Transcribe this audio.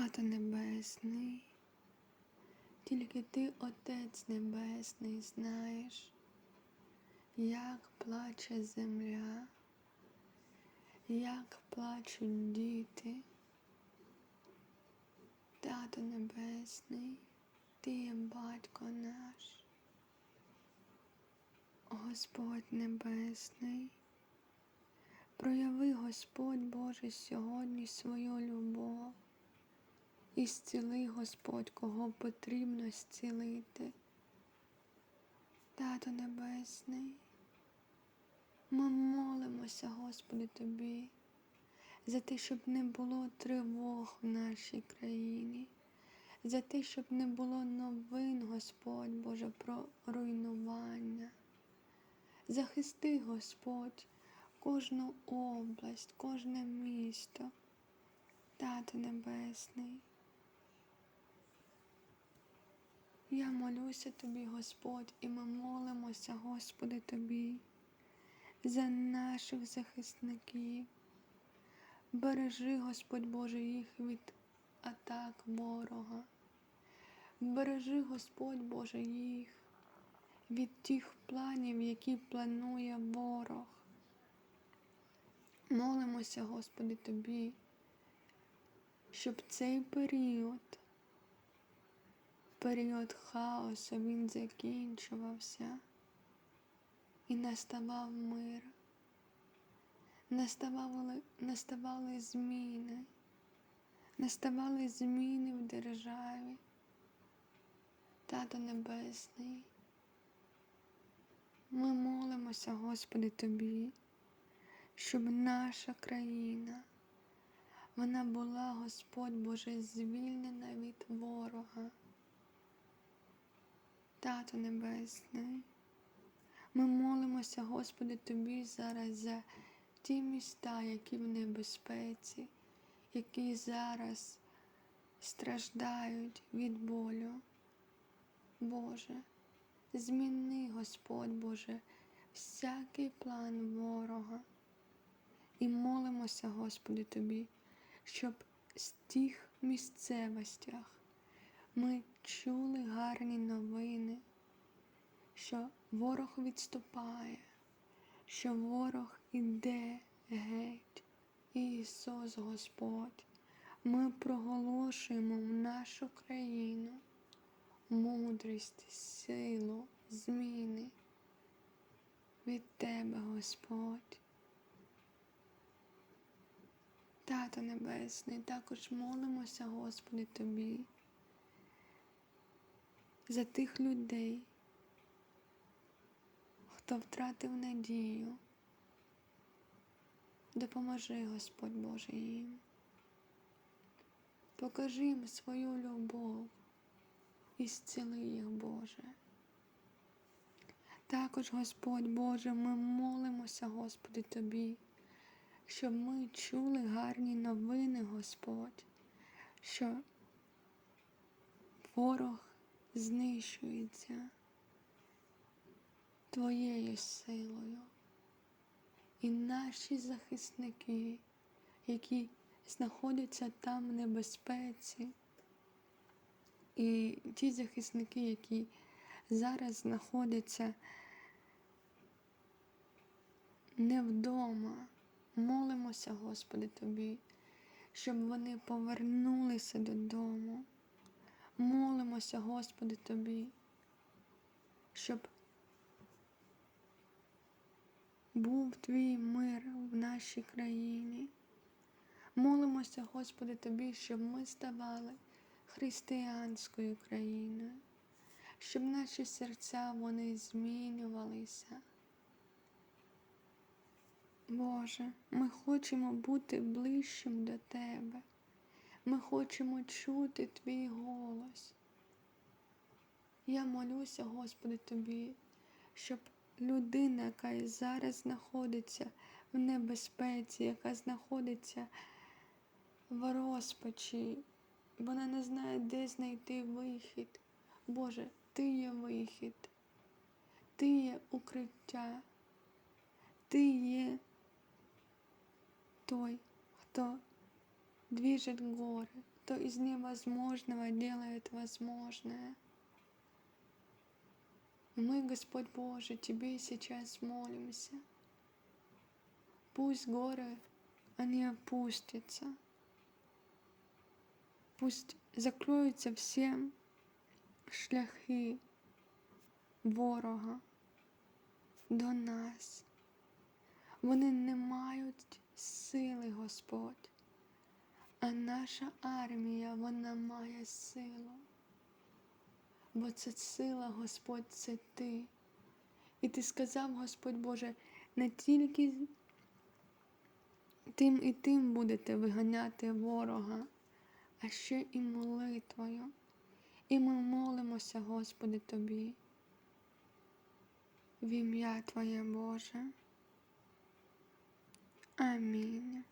Тато Небесний, тільки ти, Отець Небесний, знаєш, як плаче земля, як плачуть діти. Тато Небесний, ти є батько наш, Господь Небесний. Прояви Господь Боже сьогодні свою любов і зціли Господь, кого потрібно зцілити. Тато Небесний, ми молимося, Господи, Тобі, за те, щоб не було тривог в нашій країні, за те, щоб не було новин, Господь Боже, про руйнування. Захисти, Господь, кожну область, кожне місто, Тато Небесний. Я молюся Тобі, Господь, і ми молимося, Господи, Тобі, за наших захисників. Бережи, Господь Боже, їх від атак ворога. Бережи, Господь Боже, їх від тих планів, які планує ворог. Молимося, Господи, Тобі, щоб цей період, період хаосу, він закінчувався і наставав мир, наставали, наставали зміни, наставали зміни в державі, Тато Небесний. Ми молимося, Господи, Тобі, щоб наша країна, вона була, Господь Боже, звільнена від ворога. Тато Небесний, ми молимося, Господи, Тобі зараз за ті міста, які в небезпеці, які зараз страждають від болю. Боже, зміни, Господь Боже, всякий план ворога. І молимося, Господи, Тобі, щоб з тих місцевостях ми чули гарні новини, що ворог відступає, що ворог іде геть. Ісус Господь, ми проголошуємо в нашу країну мудрість, силу, зміни від Тебе, Господь. Тато Небесний, також молимося, Господи, Тобі, за тих людей, хто втратив надію. Допоможи, Господь Боже їм. Покажи їм свою любов і зціли їх, Боже. Також, Господь Боже, ми молимося, Господи, Тобі, щоб ми чули гарні новини, Господь, що ворог знищується Твоєю силою. І наші захисники, які знаходяться там в небезпеці, і ті захисники, які зараз знаходяться не вдома, молимося, Господи, Тобі, щоб вони повернулися додому. Молимося, Господи, Тобі, щоб був Твій мир в нашій країні. Молимося, Господи, Тобі, щоб ми ставали християнською країною, щоб наші серця вони змінювалися. Боже, ми хочемо бути ближчим до Тебе. Ми хочемо чути Твій голос. Я молюся, Господи, Тобі, щоб людина, яка зараз знаходиться в небезпеці, яка знаходиться в розпачі, вона не знає, де знайти вихід. Боже, Ти є вихід, Ти є укриття, Ти є той, хто двіжить гори, кто из невозможного делает возможное. Мы, Господь Боже, Тебе сейчас молимся. Пусть горы, они опустятся. Пусть закроються всі шляхи ворога до нас. Вони не мають сили, Господь. А наша армія, вона має силу. Бо це сила, Господь, це ти. І ти сказав, Господь Боже, не тільки тим і тим будете виганяти ворога, а ще і молитвою. І ми молимося, Господи, Тобі. В ім'я Твоє Боже. Амінь.